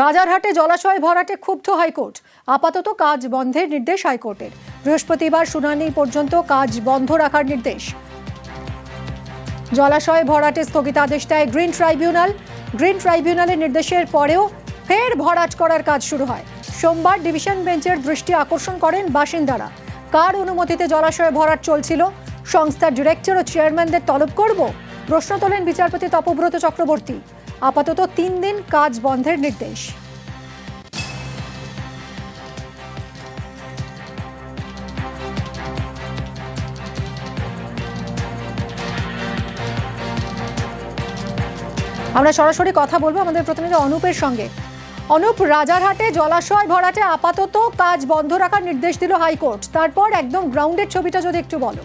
রাজারহাটে জলাশয় ভরাটে ক্ষুব্ধ হাইকোর্ট। আপাতত কাজ বন্ধের নির্দেশ হাইকোর্টের। বৃহস্পতিবার শুনানি পর্যন্ত কাজ বন্ধ রাখার নির্দেশ। জলাশয় ভরাটে স্থগিতাদেশ দেয় গ্রিন ট্রাইব্যুনাল। গ্রিন ট্রাইব্যুনালের নির্দেশের পরেও ফের ভরাট করার কাজ শুরু হয়। সোমবার ডিভিশন বেঞ্চের দৃষ্টি আকর্ষণ করেন বাসিন্দারা। কার অনুমতিতে জলাশয়ে ভরাট চলছিল? সংস্থার ডিরেক্টর ও চেয়ারম্যানদের তলব করব? প্রশ্ন তোলেন বিচারপতি তপব্রত চক্রবর্তী। আপাতত তিন দিন কাজ বন্ধের নির্দেশ। আমরা সরাসরি কথা বলব আমাদের প্রতিনিধি অনুপের সঙ্গে। অনুপ, রাজারহাটে জলাশয় ভরাটে আপাতত কাজ বন্ধ রাখার নির্দেশ দিল হাইকোর্ট। তারপর একদম গ্রাউন্ডের ছবিটা যদি একটু বলো।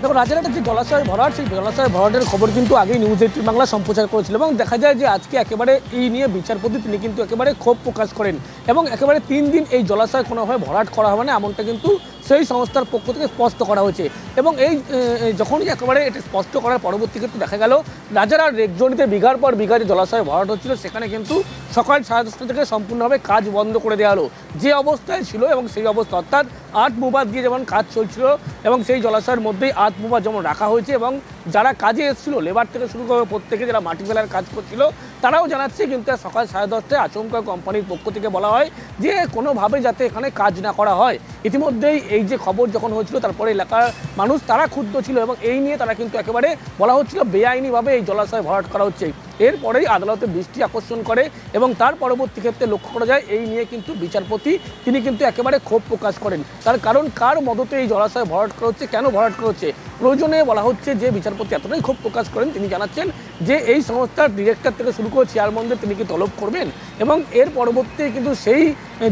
দেখো রাজারহাটের যে জলাশয় ভরাট, সেই জলাশয় ভরাটের খবর কিন্তু আগেই নিউজ এইটিন বাংলা সম্প্রচার করেছিল এবং দেখা যায় যে আজকে একেবারে এই নিয়ে বিচারপতি তিনি কিন্তু একেবারে ক্ষোভ প্রকাশ করেন এবং একেবারে তিন দিন এই জলাশয় কোনোভাবে ভরাট করা হবে না, এমনটা কিন্তু সেই সংস্থার পক্ষ থেকে স্পষ্ট করা হয়েছে। এবং এই যখনই একেবারে এটা স্পষ্ট করার পরবর্তী ক্ষেত্রে দেখা গেল রাজারা রেকজনিতে বিঘার পর বিঘা যে জলাশয় ভরাট হচ্ছিল, সেখানে কিন্তু সকাল সাড়ে দশটা থেকে সম্পূর্ণভাবে কাজ বন্ধ করে দেওয়া হলো। যে অবস্থায় ছিল এবং সেই অবস্থা, অর্থাৎ আট মুবাদ দিয়ে যেমন কাজ চলছিল এবং সেই জলাশয়ের মধ্যেই আট মুবাদ যেমন রাখা হয়েছে এবং যারা কাজে এসেছিল লেবার থেকে শুরু করে প্রত্যেকে যারা মাটি ফেলার কাজ করছিল, তারাও জানাচ্ছে কিন্তু সকাল সাড়ে দশটায় আচমকা কোম্পানির পক্ষ থেকে বলা হয় যে কোনোভাবে যাতে এখানে কাজ না করা হয়। ইতিমধ্যেই এই যে খবর যখন হয়েছিল, তারপরে এলাকার মানুষ তারা ক্ষুব্ধ ছিল এবং এই নিয়ে তারা কিন্তু একেবারে বলা হচ্ছিল বেআইনিভাবে এই জলাশয় ভরাট করা হচ্ছে। এরপরেই আদালতে দৃষ্টি আকর্ষণ করে এবং তার পরবর্তী ক্ষেত্রে লক্ষ্য করা যায়, এই নিয়ে কিন্তু বিচারপতি তিনি কিন্তু একেবারে ক্ষোভ প্রকাশ করেন। তার কারণ কার মদতে এই জলাশয় ভরাট করা হচ্ছে, কেন ভরাট করা হচ্ছে? প্রয়োজনে বলা হচ্ছে যে বিচারপতি এতটাই ক্ষোভ প্রকাশ করেন, তিনি জানাচ্ছেন যে এই সংস্থার ডিরেক্টর থেকে শুরু করে চেয়ারম্যানদের তিনি কি তলব করবেন? এবং এর পরবর্তী কিন্তু সেই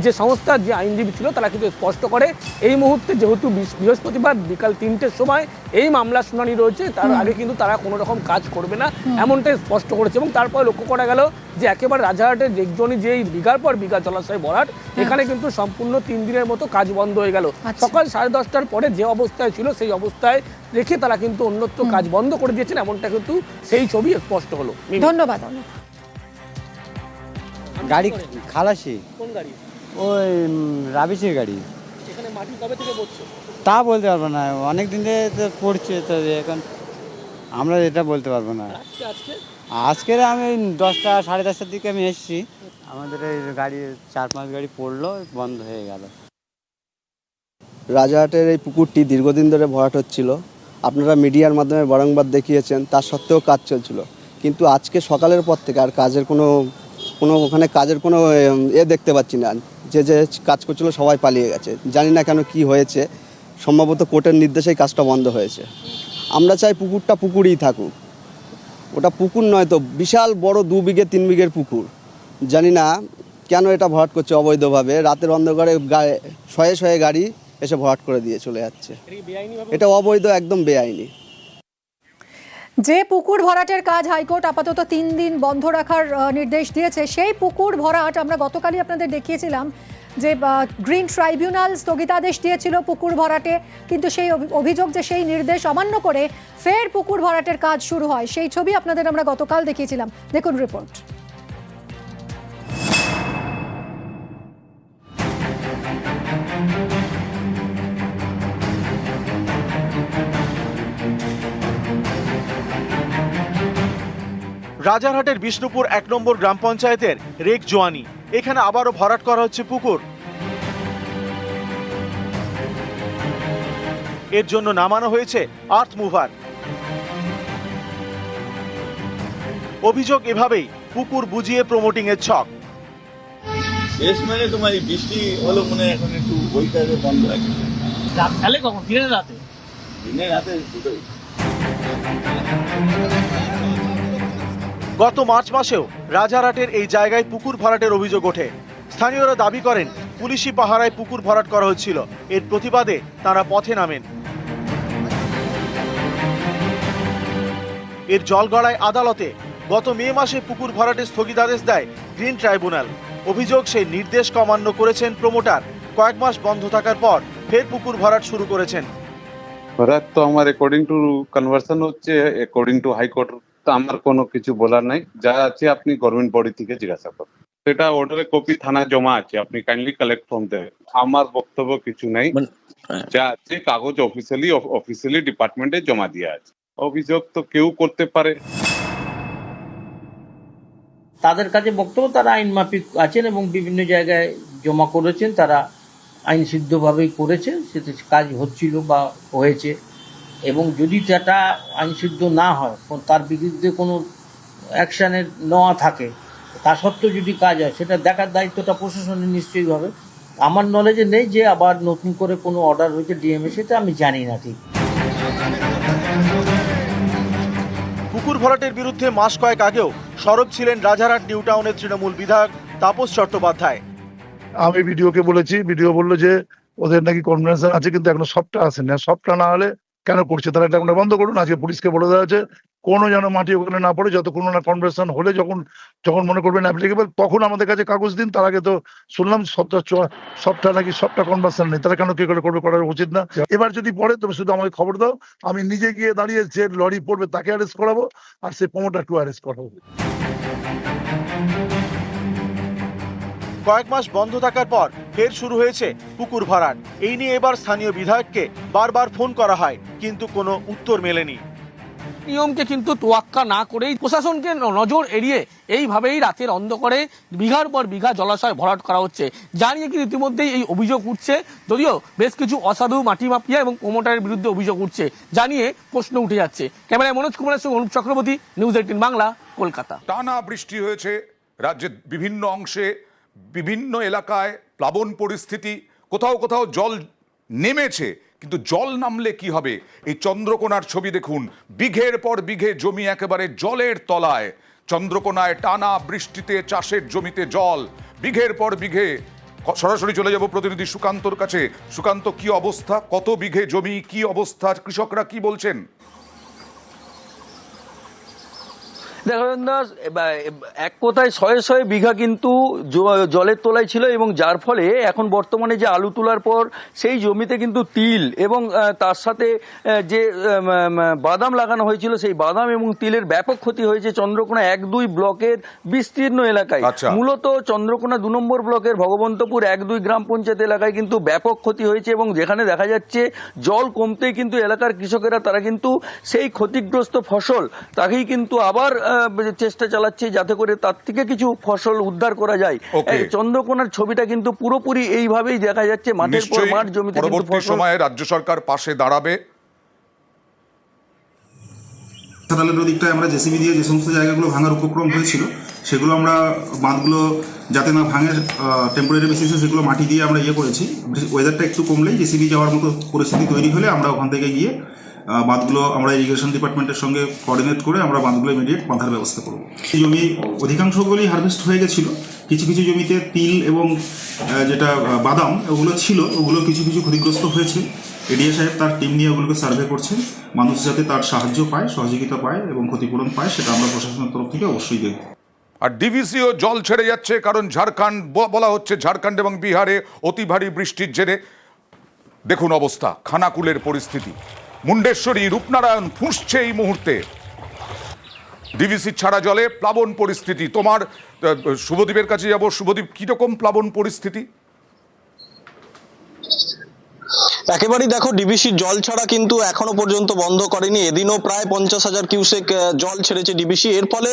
যে সংস্থার যে আইনজীবী ছিল তারা কিন্তু স্পষ্ট করে এই মুহূর্তে যেহেতু বৃহস্পতিবার বিকাল তিনটের সময় এই মামলা শুনানি রয়েছে তার আগে কিন্তু তারা কোনো রকম কাজ করবে না এমনটাই স্পষ্ট করেছে এবং তারপর লক্ষ্য করা গেল যে একেবারে রাজাহাটের যেজনই যে এই বিঘার পর বিঘা জলাশয় ভরাট এখানে কিন্তু সম্পূর্ণ তিন দিনের মতো কাজ বন্ধ হয়ে গেল। আচ্ছা। সকাল সাড়ে দশটার পরে যে অবস্থায় ছিল সেই অবস্থায় রেখে তারা কিন্তু অন্যত্র কাজ বন্ধ করে দিয়েছেন এমনটা কিন্তু সেই ছবি স্পষ্ট হলো। ধন্যবাদ। গাড়ি খালাসি। কোন গাড়ি? ওই রাবিসের গাড়ি। এখানে মাটি কবে থেকে পড়ছে? তা বলতে পারব না। অনেক দিন ধরে তো পড়ছে তো এখন আমরা এটা বলতে পারব না। আজকে আজকে? আজকের আমি দশটা সাড়ে দশটার দিকে আমি এসেছি। আমাদের এই গাড়ি চার পাঁচ গাড়ি পড়ল বন্ধ হয়ে গেল। রাজাহাটের এই পুকুরটি দীর্ঘদিন ধরে ভরাট হচ্ছিল। আপনারা মিডিয়ার মাধ্যমে বারংবার দেখিয়েছেন তার সত্ত্বেও কাজ চলছিল। কিন্তু আজকে সকালের পর থেকে আর কাজের কোনো কোনো ওখানে কাজের কোনো এ দেখতে পাচ্ছি না। যে যে কাজ করছিল সবাই পালিয়ে গেছে। জানি না কেন কি হয়েছে। সম্ভবত কোর্টের নির্দেশেই কাজটা বন্ধ হয়েছে। আমরা চাই পুকুরটা পুকুরই থাকুক। ওটা পুকুর নয় তো, বিশাল বড় দু বিঘে, তিন বিঘের পুকুর। জানি না কেন এটা ভরাট করছে অবৈধভাবে। রাতের অন্ধকারে শয়ে শয়ে গাড়ি এসে ভরাট করে দিয়ে চলে যাচ্ছে। এটা অবৈধ, একদম বেআইনি। যে পুকুর ভরাটের কাজ হাইকোর্ট আপাতত তিন দিন বন্ধ রাখার নির্দেশ দিয়েছে, সেই পুকুর ভরাট আমরা গতকালই আপনাদের দেখিয়েছিলাম যে গ্রিন ট্রাইব্যুনাল স্থগিতাদেশ দিয়েছিল পুকুর ভরাটে, কিন্তু সেই অভি- অভিযোগ যে সেই নির্দেশ অমান্য করে ফের পুকুর ভরাটের কাজ শুরু হয়, সেই ছবি আপনাদের আমরা গতকাল দেখিয়েছিলাম। দেখুন রিপোর্ট। রাজারহাটের বিষ্ণুপুর এক নম্বর গ্রাম পঞ্চায়েতের রেক জোয়ানি। এখানে আবারও ভরাট করা হচ্ছে পুকুর। এর জন্য নামানো হয়েছে আর্থ মুভার। অভিযোগ এভাবেই পুকুর বুঝিয়ে প্রমোটিং এর ছক। শেষ মানে তোমার বৃষ্টি হলো মনে হয় এখন একটু বন্ধ রাখি। রাত কখন? দিনের রাতে? দিনে রাতে দুটোই। গত মার্চ মাসেও রাজারহাটের এই জায়গায় পুকুর ভরাটের অভিযোগ ওঠে। স্থানীয়রা দাবি করেন, পুলিশি পাহারায় পুকুর ভরাট করা হচ্ছিল। এর প্রতিবাদে তারা পথে নামেন। এর জল গড়ায় আদালতে গত মে মাসে পুকুর ভরাটের স্থগিতাদেশ দেয় গ্রিন ট্রাইব্যুনাল। অভিযোগ সেই নির্দেশ অমান্য করেছেন প্রমোটার। কয়েক মাস বন্ধ থাকার পর ফের পুকুর ভরাট শুরু করেছেন। ভরাট তো আমার অ্যাকর্ডিং টু কনভার্সন হচ্ছে অ্যাকর্ডিং টু হাইকোর্ট তো আমার কোনো কিছু বলার নাই। যা আছে আপনি গভর্নমেন্ট বডি থেকে জিজ্ঞাসা করুন। সেটা অর্ডারে কপি থানায় জমা আছে আপনি কাইন্ডলি কালেক্ট ফর্ম দেবেন। আমার বক্তব্য কিছু নাই। মানে- হ্যাঁ। যা আছে কাগজ অফিসিয়ালি অফিসিয়ালি ডিপার্টমেন্টে জমা দিয়ে আছে। অভিযোগ তো কেউ করতে পারে। তাদের কাছে বক্তব্য তারা আইন মাফিক আছেন এবং বিভিন্ন জায়গায় জমা করেছেন। তারা আইন সিদ্ধভাবেই করেছেন। সেটা কাজ হচ্ছিল বা হয়েছে। এবং যদি সেটা আইন সিদ্ধ না হয় তার বিরুদ্ধে কোনো অ্যাকশানের নেওয়া থাকে তা সত্ত্বেও যদি কাজ হয় সেটা দেখার দায়িত্বটা প্রশাসনের নিশ্চয়ই হবে। আমার নলেজে নেই যে আবার নতুন করে কোনো অর্ডার হয়েছে ডিএমএ সেটা আমি জানি না ঠিক। পুকুর ভরাটের বিরুদ্ধে মাস কয়েক আগেও সরব ছিলেন রাজারহাট নিউ টাউনের তৃণমূল বিধায়ক তাপস চট্টোপাধ্যায়। আমি ভিডিওকে বলেছি ভিডিও বলল যে ওদের নাকি কনফারেন্স আছে কিন্তু এখনও সবটা আসেনি। আর সবটা না হলে কেন করছে? তারা এটা এখন বন্ধ করুন। আজকে পুলিশকে বলে দেওয়া হয়েছে, কোনো যেন মাটি ওখানে না পড়ে, যতক্ষণ না কনভার্সন হলে, যখন যখন মনে করবেন অ্যাপ্লিকেবল তখন আমাদের কাছে কাগজ দিন, তার আগে তো শুনলাম, সবটা সবটা নাকি সবটা কনভার্সন নেই। তারা কেন কি করে করবে করা উচিত না। এবার যদি পড়ে, তবে শুধু আমাকে খবর দাও, আমি নিজে গিয়ে দাঁড়িয়ে যে লরি পড়বে, তাকে অ্যারেস্ট করাবো, আর সে প্রমোটারকে অ্যারেস্ট করাবো। কয়েক মাস বন্ধ থাকার পর, ফের শুরু হয়েছে পুকুর ভরাট। এই নিয়ে এবার স্থানীয় বিধায়ককে বারবার ফোন করা হয়। কিন্তু কোনো উত্তর মেলেনি। নিয়মকে কিন্তু তোয়াক্কা না করেই প্রশাসনকে নজর এড়িয়ে এইভাবেই রাতের অন্ধকারে বিঘার পর বিঘা জলাশয় ভরাট করা হচ্ছে। যা নিয়ে কিন্তু ইতিমধ্যেই এই অভিযোগ উঠছে যদিও বেশ কিছু অসাধু মাটি মাফিয়া এবং প্রমোটারের বিরুদ্ধে অভিযোগ উঠছে। যা নিয়ে প্রশ্ন উঠে যাচ্ছে। ক্যামেরায় মনোজ কুমারের সঙ্গে অনুপ চক্রবর্তী নিউজ এইটিন বাংলা কলকাতা। টানা বৃষ্টি হয়েছে রাজ্যের বিভিন্ন অংশে বিভিন্ন এলাকায় প্লাবন পরিস্থিতি কোথাও কোথাও জল নেমেছে। কিন্তু জল নামলে কি হবে? এই চন্দ্রকোনার ছবি দেখুন। বিঘের পর বিঘে জমি একেবারে জলের তলায়। চন্দ্রকোনায় টানা বৃষ্টিতে চাষের জমিতে জল। বিঘের পর বিঘে। সরাসরি চলে যাব প্রতিনিধি সুকান্তর কাছে। সুকান্ত, কি অবস্থা? কত বিঘে জমি? কি অবস্থা? কৃষকরা কি বলছেন? দেখেন না এক কথায় শয়ে শয়ে বিঘা কিন্তু জলের তোলায় ছিল এবং যার ফলে এখন বর্তমানে যে আলু তোলার পর সেই জমিতে কিন্তু তিল এবং তার সাথে যে বাদাম লাগানো হয়েছিল সেই বাদাম এবং তিলের ব্যাপক ক্ষতি হয়েছে চন্দ্রকোনা এক দুই ব্লকের বিস্তীর্ণ এলাকায় আচ্ছা। মূলত চন্দ্রকোনা দু নম্বর ব্লকের ভগবন্তপুর এক দুই গ্রাম পঞ্চায়েত এলাকায় কিন্তু ব্যাপক ক্ষতি হয়েছে এবং যেখানে দেখা যাচ্ছে জল কমতেই কিন্তু এলাকার কৃষকেরা তারা কিন্তু সেই ক্ষতিগ্রস্ত ফসল তাকেই কিন্তু আবার চেষ্টা চালাচ্ছে যাতে করে তার থেকে কিছু ফসল উদ্ধার করা যায়। চন্দ্রকোনার ছবিটা কিন্তু পুরোপুরি এইভাবেই দেখা যাচ্ছে। মাঠের পর মাঠ জমিতে পরবর্তী সময়ে রাজ্য সরকার পাশে দাঁড়াবে। সাতালের নদীটায় আমরা জেসিবি দিয়ে যে সমস্ত জায়গাগুলো ভাঙার উপক্রম হয়েছিল সেগুলো আমরা বাঁধগুলো যাতে না ভাঙে টেম্পোরারি বেসিসে সেগুলো মাটি দিয়ে আমরা ইয়ে করেছি। ওয়েদারটা একটু কমলেই জেসিবি যাওয়ার মতো পরিস্থিতি তৈরি হলে আমরা ওখান থেকে গিয়ে বাঁধগুলো আমরা ইরিগেশন ডিপার্টমেন্টের সঙ্গে কোঅর্ডিনেট করে আমরা বাঁধগুলো ইমিডিয়েট বাঁধার ব্যবস্থা করব। জমি অধিকাংশগুলি হারভেস্ট হয়ে গেছিল। কিছু কিছু জমিতে তিল এবং যেটা বাদাম, ওগুলো ছিল, ওগুলো কিছু কিছু ক্ষতিগ্রস্ত হয়েছে। এডিএ সাহেব তার টিম নিয়ে ওগুলোকে সার্ভে করছেন। মানুষ যাতে তার সাহায্য পায়, সহযোগিতা পায় এবং ক্ষতিপূরণ পায়, সেটা আমরা প্রশাসনের তরফ থেকে অবশ্যই দেখব। আর ডিভিসিও জল ছেড়ে যাচ্ছে, কারণ ঝাড়খণ্ড বলা হচ্ছে ঝাড়খণ্ড এবং বিহারে অতি ভারী বৃষ্টির জেরে। দেখুন অবস্থা, খানাকুলের পরিস্থিতি। মুন্ডেশ্বরী রূপনারায়ণ ফুঁসছে এই মুহূর্তে। ডিভিসি ছাড়া জলে প্লাবন পরিস্থিতি। তোমার শুভদীপের কাছে যাব। শুভদীপ, কীরকম প্লাবন পরিস্থিতি? একেবারেই দেখো ডিবিসির জল ছাড়া কিন্তু এখনও পর্যন্ত বন্ধ করেনি। এদিনও প্রায় পঞ্চাশ হাজার কিউসেক জল ছেড়েছে ডিবিসি এর ফলে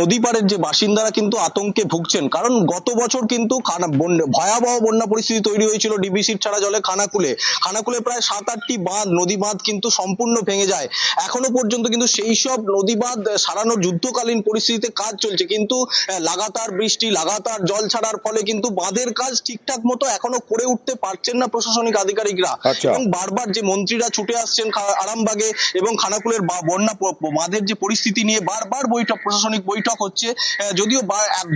নদী পাড়ের যে বাসিন্দারা কিন্তু আতঙ্কে ভুগছেন। কারণ গত বছর কিন্তু ভয়াবহ বন্যা পরিস্থিতি তৈরি হয়েছিল ডিবিসির ছাড়া জলে খানাকুলে। খানাকুলে প্রায় সাত আটটি বাঁধ নদী বাঁধ কিন্তু সম্পূর্ণ ভেঙে যায়। এখনও পর্যন্ত কিন্তু সেই সব নদী বাঁধ সারানোর যুদ্ধকালীন পরিস্থিতিতে কাজ চলছে। কিন্তু লাগাতার বৃষ্টি, লাগাতার জল ছাড়ার ফলে কিন্তু বাঁধের কাজ ঠিকঠাক মতো এখনও করে উঠতে পারছেন না প্রশাসনিক আধিকারিকরা। এবং বারবার যে মন্ত্রীরা ছুটে আসছেন আরামবাগে এবং খানাকুলের বন্যা বাঁধের যে পরিস্থিতি নিয়ে বারবার বৈঠক প্রশাসনিক বৈঠক হচ্ছে যদিও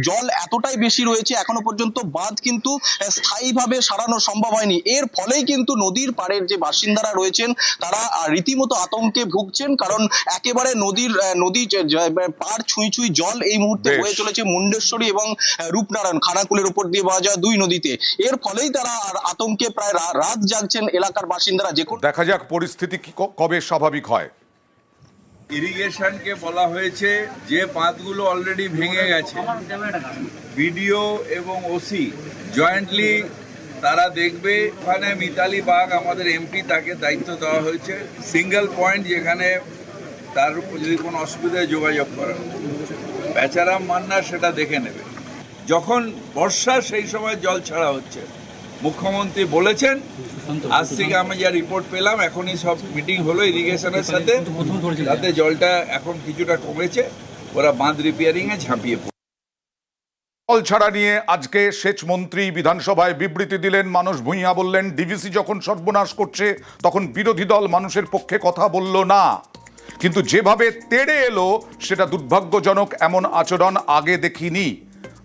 জল এতটাই বেশি রয়েছে এখনও পর্যন্ত বাঁধ কিন্তু স্থায়ীভাবে সারানো সম্ভব হয়নি। এর ফলেই কিন্তু নদীর পাড়ের যে বাসিন্দারা রয়েছেন তারা রীতিমতো আতঙ্কে ভুগছেন কারণ একেবারে নদীর নদী পাড় ছুঁই ছুঁই জল এই মুহূর্তে হয়ে চলেছে মুন্ডেশ্বরী এবং রূপনারায়ণ। খানাকুলের উপর দিয়ে যায় দুই নদীতে। এর ফলেই তারা আতঙ্কে প্রায় রাত জাগছেন এলাকার বাসিন্দারা যে দেখা যাক পরিস্থিতি কবে স্বাভাবিক হয়। ইরিগেশনকে বলা হয়েছে যে বাঁধগুলো অলরেডি ভেঙে গেছে। বিডিও এবং ওসি জয়েন্টলি তারা দেখবে। ওখানে মিতালি বাগ আমাদের এমপি তাকে দায়িত্ব দেওয়া হয়েছে। সিঙ্গেল পয়েন্ট যেখানে তার যদি কোনো অসুবিধায় যোগাযোগ করা। বেচারাম মান্না সেটা দেখে নেবে। যখন বর্ষা সেই সময় জল ছাড়া হচ্ছে মুখ্যমন্ত্রী বলেছেন আজ থেকে আমি যা রিপোর্ট পেলাম এখনই সব মিটিং হলো ইরিগেশনের সাথে। তাতে জলটা এখন কিছুটা কমেছে ওরা বাঁধ রিপেয়ারিংয়ে ঝাঁপিয়ে পড়ে জল ছাড়া নিয়ে আজকে সেচ মন্ত্রী বিধানসভায় বিবৃতি দিলেন মানুষ ভূঁইয়া বললেন ডিভিসি যখন সর্বনাশ করছে তখন বিরোধী দল মানুষের পক্ষে কথা বলল না। কিন্তু যেভাবে তেড়ে এলো সেটা দুর্ভাগ্যজনক এমন আচরণ আগে দেখিনি।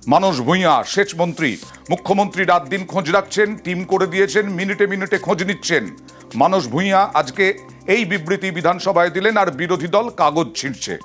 মানুষ ভূঁইয়া, সেচ মন্ত্রী। মুখ্যমন্ত্রী রাত দিন খোঁজ রাখছেন, টিম করে দিয়েছেন, মিনিটে মিনিটে খোঁজ নিচ্ছেন। মানুষ ভূঁইয়া আজকে এই বিবৃতি বিধানসভায় দিলেন আর বিরোধী দল কাগজ ছিঁড়ছে।